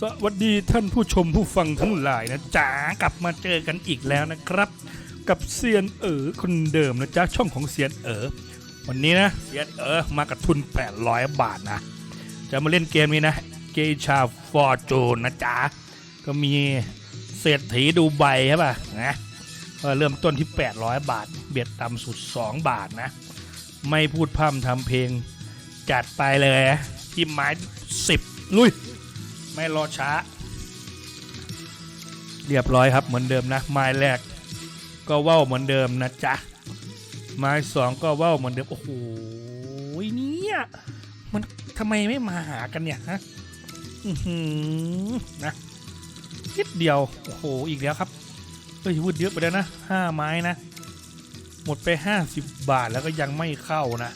สวัสดีท่านผู้ชมผู้ฟังทั้งหลายนะจ๋ากลับมาเจอกันอีกแล้วนะครับ กับเซียนเอ๋อคนเดิมนะจ๊ะช่องของเซียนเอ๋อวันนี้นะเซียนเอ๋อมากับทุน 800 บาทนะ จะมาเล่นเกมนี้นะ เกชาฟอร์จูนนะจ๊ะก็มีเศรษฐีดูใบใช่ป่ะนะเริ่มต้นที่ 800 บาท เบียดต่ำสุด 2 บาทนะ ไม่พูดพร่ำทำเพลงจัดไปเลยพิมพ์ไม้สิบลุย ไม่รอช้า เรียบร้อยครับเหมือนเดิมนะไม้แรก ก็ว่าวเหมือนเดิมนะจ๊ะไม้สองก็ว่าวเหมือนเดิมโอ้โหเนี่ยมันทำไมไม่มาหากันเนี่ยฮะอือหือนะนิดเดียวโอ้โหอีกแล้วครับเฮ้ยพูดเยอะไปแล้วนะห้าไม้นะ หมดไปห้าสิบบาทแล้วก็ยังไม่เข้านะ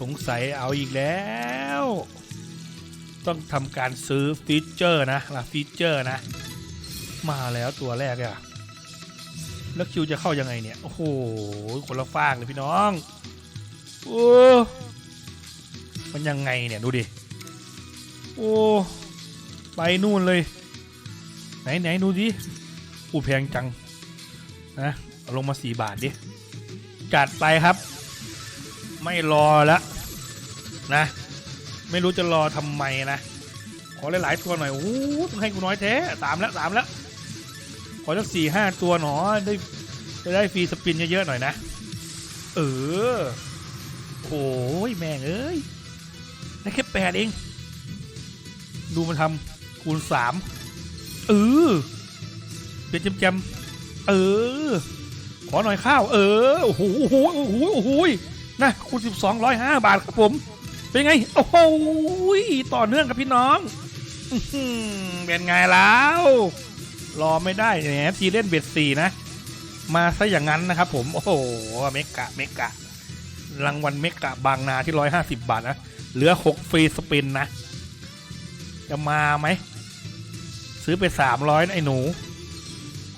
สงสัยเอาอีกแล้ว ต้องทำการซื้อฟีเจอร์นะละฟีเจอร์นะ มาแล้วตัวแรกอะแล้วคิวจะเข้ายังไงเนี่ย โอ้โหคนละฟากเลยพี่น้องโอ้มันยังไงเนี่ยดูดิ โอ้ไปนู่นเลย ไหนไหนดูดิอูแพงจังนะเอาลงมาสี่บาทดิจัดไปครับ ไม่รอแล้วนะ ไม่รู้จะรอทำไมนะ ขอหลายๆตัวหน่อยโอ้ต้องให้กูน้อยแท้สามแล้วสามแล้ว ขอสักสี่ห้าตัวหนอได้จะได้ฟรีสปินเยอะๆหน่อยนะ เออโอ้ยแม่งเอ้ยได้แค่แปดเอง ดูมันทำคูณสามเออเปลี่ยนจำๆเออ ขอหน่อยข้าว เออ โอ้โหโอ้โหโอ้โหโอ้โหนะคูณสิบสองร้อยห้าบาทครับผม เป็นไง โอ้โหต่อเนื่องกับพี่น้องเป็นไงแล้ว รอไม่ได้แหมทีเล่นเบ็ดสี่นะ มาซะอย่างนั้นนะครับผม โอ้โห เมกะ เมกะ รางวัลเมกะบางนาที่ร้อยห้าสิบบาทนะ เหลือหกฟรีสปินนะ จะมาไหม ซื้อไปสามร้อยนะไอ้หนู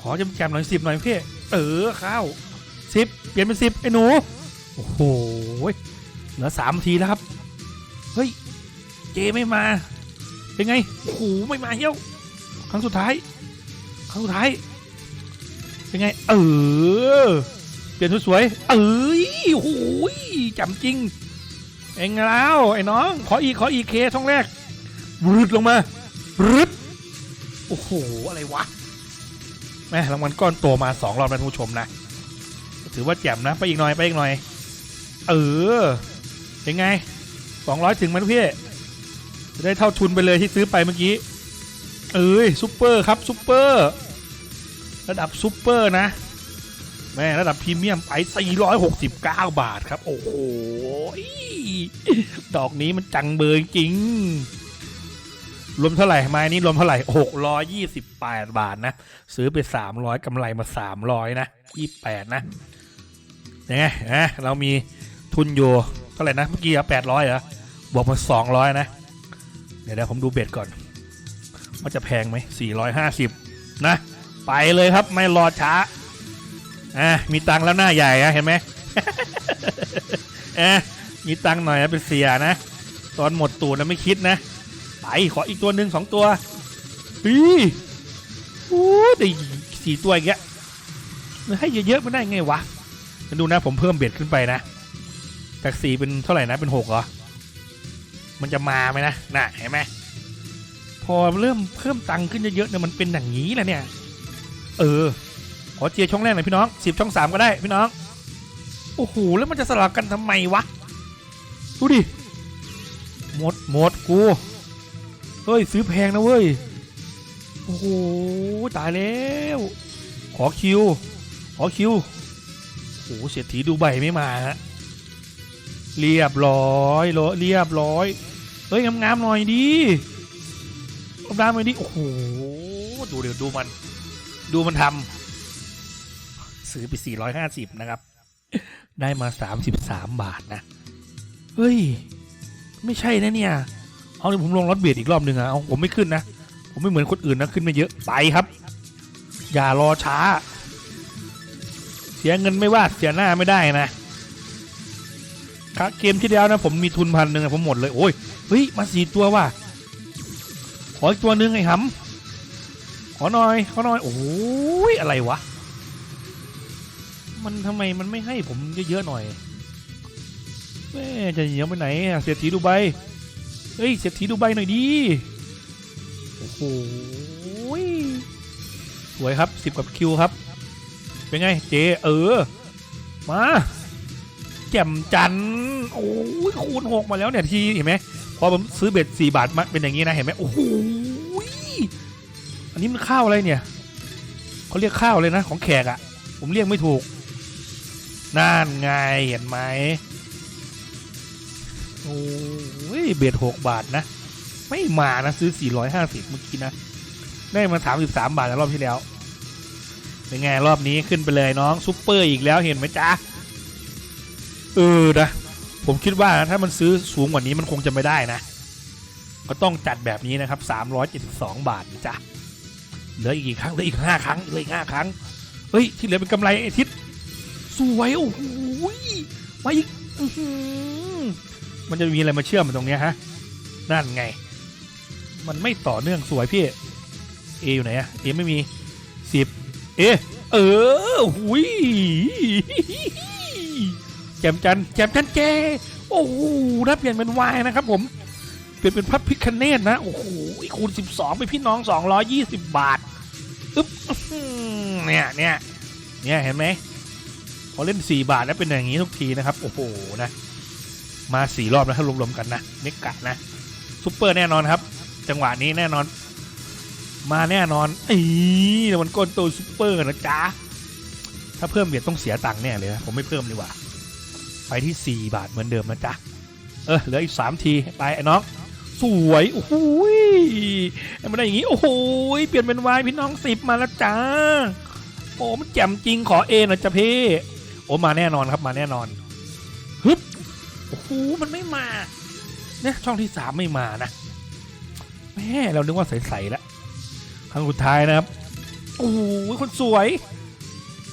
ขอจำแจมหน่อยสิบหน่อยพี่ เออข้าวสิบเปลี่ยนเป็นสิบไอ้หนู โอ้โห เหลือสามทีแล้วครับ เฮ้ย เจไม่มา เป็นไงโอ้โหไม่มาเหี้ยว ครั้งสุดท้าย ครั้งสุดท้าย เป็นไง เออ เปลี่ยนสวยๆเอ้ยโอ้โหจำจริง เองแล้วไอ้น้อง ขออีก ขออีกเคช่องแรกรึดลงมารึดโอ้โห อะไรวะ แม่รางวัลก้อนโตมาสองรอบนะท่านผู้ชมนะ ถือว่าแจ่มนะ ไปอีกหน่อย ไปอีกหน่อย เออ เป็นไง สองร้อยถึงไหมันพี่จะได้เท่าทุนไปเลยที่ซื้อไปเมื่อกี้ เอ้ยซุปเปอร์ครับซุปเปอร์ระดับซุปเปอร์นะ แม่ระดับพรีเมียมไป 469 บาทครับ โอ้โหดอกนี้มันจังเบยจริง รวมเท่าไหร่ไม้นี้รวมเท่าไหร่ 628 บาทนะ ซื้อไป 300 กำไรมา 300 นะ 28 นะยังไงนะเรามีทุนอยู่เท่าไหร่นะ เมื่อกี้อะ800 เหรอ บวกมา200นะ เดี๋ยวเดี๋ยวผมดูเบ็ดก่อนว่าจะแพงไหม450นะ ไปเลยครับไม่รอช้าอะมีตังค์แล้วหน้าใหญ่อะเห็นไหมอะมีตังค์หน่อยนะเป็นเสียนะ ตอนหมดตูดนะไม่คิดนะ ไปขออีกตัวหนึ่งสองตัวฮีโอ้ได้สี่ตัวอีกแล้วมันให้เยอะๆไม่ได้ไงวะมาดูนะผมเพิ่มเบ็ดขึ้นไปนะ จากสี่เป็นเท่าไหร่นะเป็นหกเหรอ มันจะมาไหมนะน่ะเห็นไหมพอเริ่มเพิ่มตังค์ขึ้นเยอะๆเนี่ยมันเป็นอย่างนี้แหละเนี่ย เออ ขอเจียช่องแรกหน่อยพี่น้องสิบช่องสามก็ได้พี่น้อง โอ้โหแล้วมันจะสลับกันทำไมวะ ดูดิ หมดหมดกู เฮ้ยซื้อแพงนะเว้ย โอ้โหตายแล้ว ขอคิว ขอคิวโอ้โหเศรษฐีดูใบไม่มาฮะ เรียบร้อยโลเรียบร้อย เฮ้ยงามๆหน่อยดิงามๆหน่อยดิ โอ้โห ดูเดี๋ยวดูมัน ดูมันทำซื้อไป 450 นะครับ ได้มา 33 บาทนะ เฮ้ย ไม่ใช่นะเนี่ย เอาเดี๋ยวผมลงรถเบียดอีกรอบหนึ่งอะเอาผมไม่ขึ้นนะ ผมไม่เหมือนคนอื่นนะ ขึ้นไม่เยอะ ไปครับ อย่ารอช้า เสียเงินไม่ว่า เสียหน้าไม่ได้นะ เกมที่แล้วนะผมมีทุนพันหนึ่งผมหมดเลยโอ้ยเฮ้ยมาสี่ตัวว่ะขออีกตัวหนึงไอ้หำขอหน่อยขอหน่อยโอ้ยอะไรวะ มันทำไมมันไม่ให้ผมเยอะๆหน่อยแม่จะเหนียวไปไหนเศรษฐีดูไบเฮ้ยเศรษฐีดูไบหน่อยดีโอ้โหสวยครับสิบกับคิวครับ เป็นไงเจเออ มาแจ่มจันทร์ โอ้ยคูณหกมาแล้วเนี่ยทีเห็นไหมพอผมซื้อเบ็ดสี่บาทมาเป็นอย่างนี้นะเห็นไหมโอ้โหอันนี้มันข้าวอะไรเนี่ยเขาเรียกข้าวเลยนะ ของแขกอะ่ะ ผมเรียกไม่ถูกนั่นไงเห็นไหมโอ้ยเบ็ดหกบาทนะ ไม่มานะซื้อสี่ร้อยห้าสิบเมื่อกี้นะ ได้มาสามสิบสามบาทในรอบที่แล้วเป็นไงรอบนี้ขึ้นไปเลยน้องซุปเปอร์อีกแล้วเห็นไหมจ๊ะเออนะ ผมคิดว่านะถ้ามันซื้อสูงกว่านี้มันคงจะไม่ได้นะ ก็ต้องจัดแบบนี้นะครับ 372 บาทจ๊ะเหลืออีกกี่ครั้งเหลืออีกห้าครั้งเหลืออีกห้าครั้ง เฮ้ย ที่เหลือเป็นกำไรไอ้ทิศสวยโอ้โหมาอีกมันจะมีอะไรมาเชื่อมมันตรงเนี้ยฮะ นั่นไง มันไม่ต่อเนื่องสวยพี่ เออยู่ไหนอะเอไม่มีสิบเอ เออหุย แจมจันแจมจันเจ โอ้โหนะเปลี่ยนเป็นวายนะครับผม เปลี่ยนเป็นพระพิคเนตนะ โอ้โหคูณ 12 ไปพี่น้อง 220 บาท อึ๊บ เนี่ยเนี่ยเนี่ยเห็นไหมพอเล่น 4 บาทแล้วเป็นอย่างนี้ทุกทีนะครับ โอ้โหนะ มาสี่รอบนะถ้ารวมๆกันนะเมกะนะซุปเปอร์แน่นอนครับ จังหวะนี้แน่นอน มาแน่นอนอีเดี๋ยวมันก้นตัวซุปเปอร์นะจ๊ะถ้าเพิ่มเบียดต้องเสียตังค์แน่เลยนะผมไม่เพิ่มดีกว่า ไปที่ 4 บาทเหมือนเดิมนะจ๊ะ เออเหลืออีก 3 ทีไปไอ้น้อง สวยโอ้โหยมันได้อย่างงี้ โอ้โหยเปลี่ยนเป็นวายพี่น้องสิบมาแล้วจ้าโอ้มันแจ่มจริงขอเอหนะจ๊ะพี่โอ้มาแน่นอนครับมาแน่นอนฮึบโอ้โหมันไม่มาเนี่ยช่องที่สามไม่มานะแม่เรานึกว่าใสๆแล้วครั้งสุดท้ายนะครับ โอ้โหคนสวย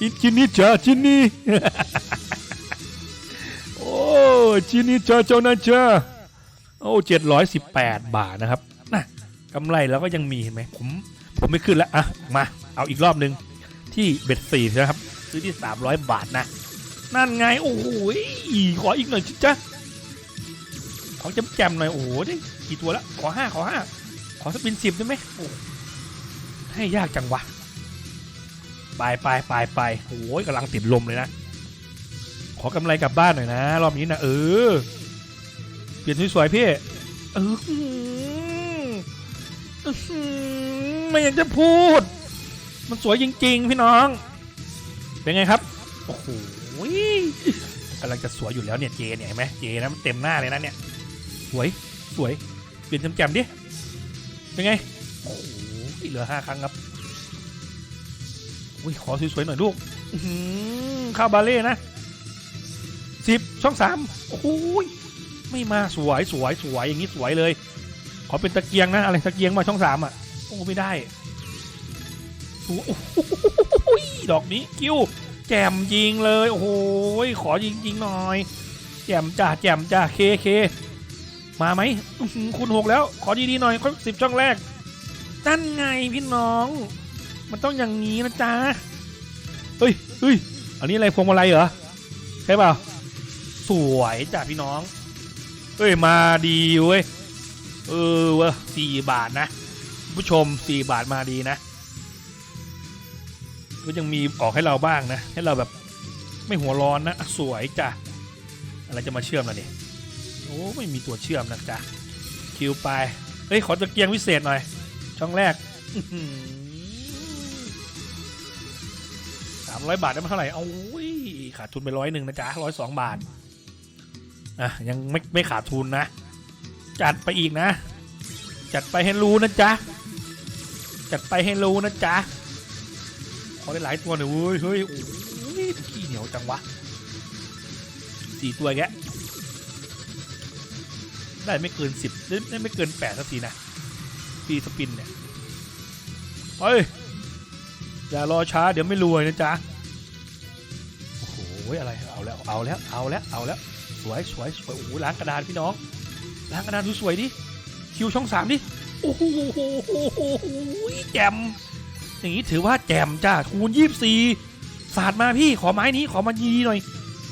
อินจินนี่จ้าจินนี่ จินนี่จ้าเจ้านะจ้าโอ้เจ็ดร้อยสิบแปดบาทนะครับนะกำไรแล้วก็ยังมีเห็นไหมผมผมไม่ขึ้นแล้วอะมาเอาอีกรอบหนึ่งที่เบ็ดสี่นะครับ ซื้อที่สามร้อยบาทนะ นั่นไงโอ้โหขออีกหน่อยจิจ้ะขอจำๆหน่อยโอ้โหได้กี่ตัวล้วขอห้าขอห้าขอสปินสิบได้ไหมโอ้ให้ยากจังวะไปไปไปไปโอ้ยกำลังติดลมเลยนะ ขอกำไรกลับบ้านหน่อยนะ รอบนี้นะเออ เปลี่ยนสวยๆพี่เออไม่อยากจะพูด มันสวยจริง ๆ พี่น้อง เป็นไงครับ โอ้โหกำลังจะสวยอยู่แล้วเนี่ยเจเนี่ยเห็นไหมเจนะมันเต็มหน้าเลยนะเนี่ย สวยสวย เปลี่ยนแจ่มๆดิ เป็นไง โอ้โหเหลือห้าครั้งครับอุ้ยขอสวยๆหน่อยลูกข้าวบาเล่นะ สิบช่องสามโอ้ยไม่มาสวยสวยสวยอย่างนี้สวยเลย ขอเป็นตะเกียงนะอะไรตะเกียงมาช่องสามอะโอ้ไม่ได้สวยโอ้ยดอกนี้คิวแจมยิงเลยโอ้โหยขอยิงยิงหน่อย แจมจ้าแจมจ้าเคเคมาไหมคุณหกแล้ว ขอดีๆหน่อยค่อยสิบช่องแรกนั่นไงพี่น้อง มันต้องอย่างนี้นะจ๊ะเฮ้ยเฮ้ยอันนี้อะไรพวงมาลัยเหรอใช่เปล่า สวยจ้ะพี่น้องเฮ้ยมาดีเว้ย เออวะสี่บาทนะ ผู้ชมสี่บาทมาดีนะ ก็ยังมีออกให้เราบ้างนะ ให้เราแบบไม่หัวร้อนนะ สวยจ้ะ อะไรจะมาเชื่อมล่ะเนี่ยโอ้ไม่มีตัวเชื่อมนะจ๊ะ คิวไป เฮ้ย ขอตะเกียงวิเศษหน่อย ช่องแรกสามร้อยบาทได้มาเท่าไหร่ เอาอุ้ยขาดทุนไปร้อยหนึ่งนะจ๊ะร้อยสองบาท อะยังไม่ไม่ขาดทุนนะ จัดไปอีกนะ จัดไปให้รู้นะจ๊ะ จัดไปให้รู้นะจ๊ะขอได้หลายตัวหน่อยเว้ยเฮ้ยโอ้ยขี้เหนียวจังวะสี่ตัวแกได้ไม่เกินสิบได้ไม่เกินแปดสักทีนะฟรีสปินเนี่ยเฮ้ยอย่ารอช้าเดี๋ยวไม่รวยนะจ๊ะโอ้โหอะไรเอาแล้วเอาแล้วเอาแล้วเอาแล้ว วยสวยสวยโอ้โหล้างกระดานพี่น้องล้างกระดานดูสวยดิคิวช่องสามดิโอ้โหแจมอย่างนี้ถือว่าแจมจ้าคูณยี่สี่สาดมาพี่ขอไม้นี้ขอมายีหน่อย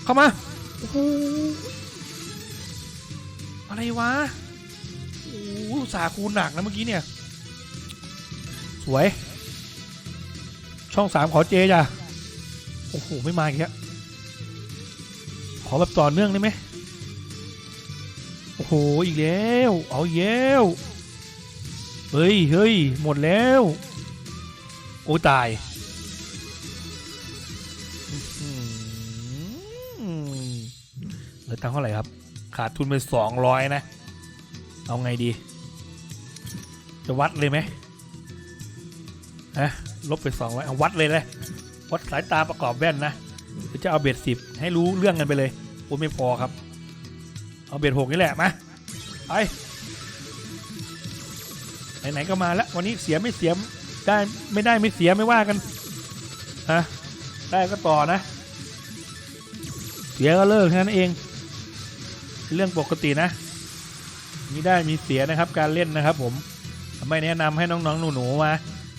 เข้ามาโอ้โหอะไรวะโอ้สาคูณหนักนะเมื่อกี้เนี่ย สวย ช่องสามขอเจจ้ะโอ้โหไม่มาอีกแล้วขอแบบต่อเนื่องได้ไหม โอ้โหอีกแล้วเอาอีกแล้วเฮ้ยเฮ้ยหมดแล้ว โอ้ตายเหลือตังเท่าไหร่ครับ ขาดทุนไปสองร้อยนะ เอาไงดี จะวัดเลยไหมฮะลบไปสองร้อยเอาวัดเลยเลยวัดสายตาประกอบแว่นนะจะเอาเบ็ดสิบให้รู้เรื่องกันไปเลยโอ้ไม่พอครับ เอาเบ็ดหกนี่แหละมาไปไหนๆก็มาแล้ววันนี้เสียไม่เสียได้ไม่ได้ไม่เสียไม่ว่ากันฮะได้ก็ต่อนะ เสียก็เลิกแค่นั้นเองเรื่องปกตินะ มีได้มีเสียนะครับการเล่นนะครับ ผมไม่แนะนำให้น้องๆหนูๆมา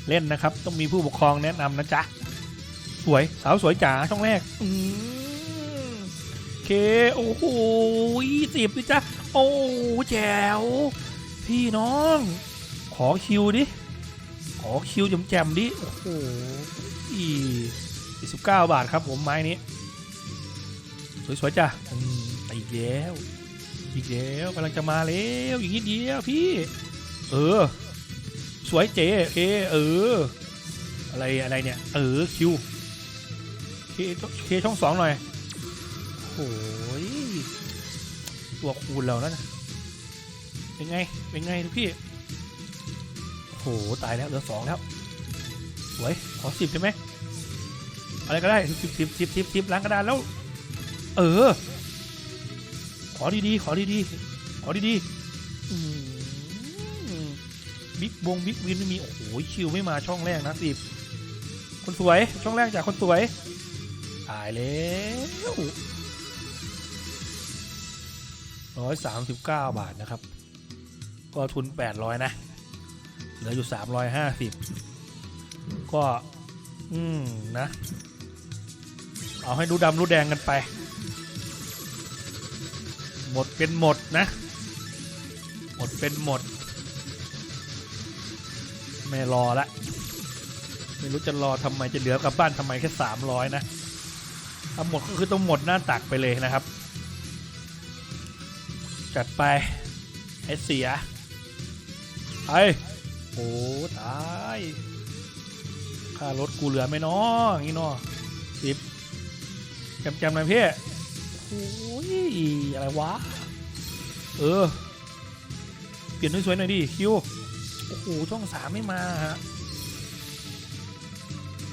เล่นนะครับ ต้องมีผู้ปกครองแนะนำนะจ๊ะสวยสาวสวยจ๋าช่องแรก อื เค โอ้โหสิบดิจ๊ะโอ้แจ๋วพี่น้อง ขอคิวดิ ขอคิวแจมๆดิ โอ้โหอีสิบเก้าบาทครับผมไม้นี้ สวยๆจ้ะอีกแล้วอีกแล้วกำลังจะมาแล้วอีกนิดเดียวพี่ เออ สวยเจเคเออ อะไรอะไรเนี่ย เออคิวเคเคช่องสองหน่อย โอ้ยตัวคูณเราแล้วนะเป็นไง เป็นไงทุกพี่โอ้โหตายแล้วเหลือสองแล้วสวยขอสิบได้ไหมอะไรก็ได้สิบสิบสิบสิบสิบล้างกระดานแล้ว เออ ขอดีๆขอดีๆขอดีๆบิ๊กบงบิ๊กวินไม่มี โอ้โหคิวไม่มาช่องแรกนะสิบคนสวยช่องแรกจากคนสวย ตายแล้ว ร้อยสามสิบเก้าบาทนะครับ ก็ทุนแปดร้อยนะ เหลืออยู่สามร้อยห้าสิบก็ อืม นะ เอาให้ดูดำรู้แดงกันไป หมดเป็นหมดนะ หมดเป็นหมด ไม่รอละไม่รู้จะรอทำไมจะเหลือกลับบ้านทำไมแค่สามร้อยนะถ้าหมดก็คือต้องหมดหน้าตักไปเลยนะครับ จัดไปไอ้เสียไปโอ้ตายค่ารถกูเหลือไหม่น้ออย่างนี้นาะสิบจำจำหน่อยพี่โอ้ยอะไรวะ เออ เปลี่ยนสวยๆหน่อยดิคิว โอ้โหช่องสามไม่มาฮะ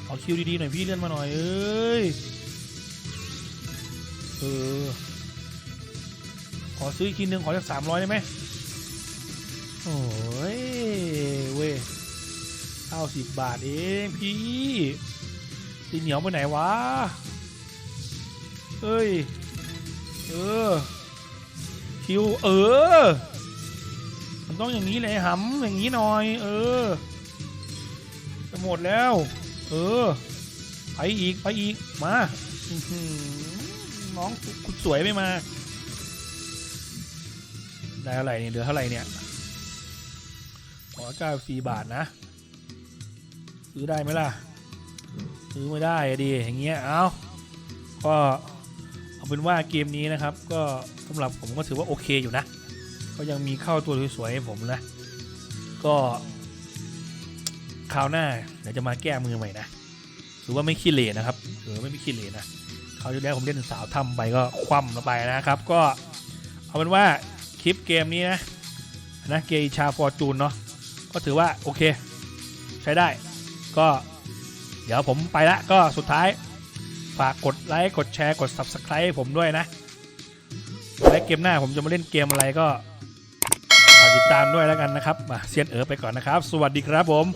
เอาคิวดีๆหน่อยพี่เลื่อนมาหน่อยเอ้ย เออ อซื้ออีกทีนึงขอจากสามร้อยได้ไหมโอ้ยเว้ยเก้าสิบบาทเองพี่ตีเหนียวไปไหนวะเอ้ย เออ คิว เออ มันต้องอย่างนี้เลยหำอย่างนี้หน่อย เออ จะหมดแล้ว เออ ไปอีก ไปอีก มา น้องคุณสวยไม่มา ได้เท่าไหร่เนี่ยเหลือเท่าไหร่เนี่ยขอเก้าสี่บาทนะ ซื้อได้ไหมล่ะ ซื้อไม่ได้อดิอย่างเงี้ยเอาก็เอาเป็นว่าเกมนี้นะครับ ก็สำหรับผมก็ถือว่าโอเคอยู่นะ ก็ยังมีเข้าตัวสวยๆให้ผมนะ ก็คราวหน้าเดี๋ยวจะมาแก้มือใหม่นะถือว่าไม่ขี้เหร่นะครับถือว่าไม่ขี้เหร่นะคราวที่แล้วผมเล่นสาวทำไปก็คว่ำลงไปนะครับ ก็เอาเป็นว่า คลิปเกมนี้นะนะเกชาฟอร์จูนเนาะก็ถือว่าโอเค ใช้ได้ ก็เดี๋ยวผมไปละก็สุดท้าย ฝากกดไลค์กดแชร์กด Subscribe ให้ผมด้วยนะ และเกมหน้าผมจะมาเล่นเกมอะไรก็ฝากติดตามด้วยแล้วกันนะครับมาเซียนเอ๋อไปก่อนนะครับ สวัสดีครับผม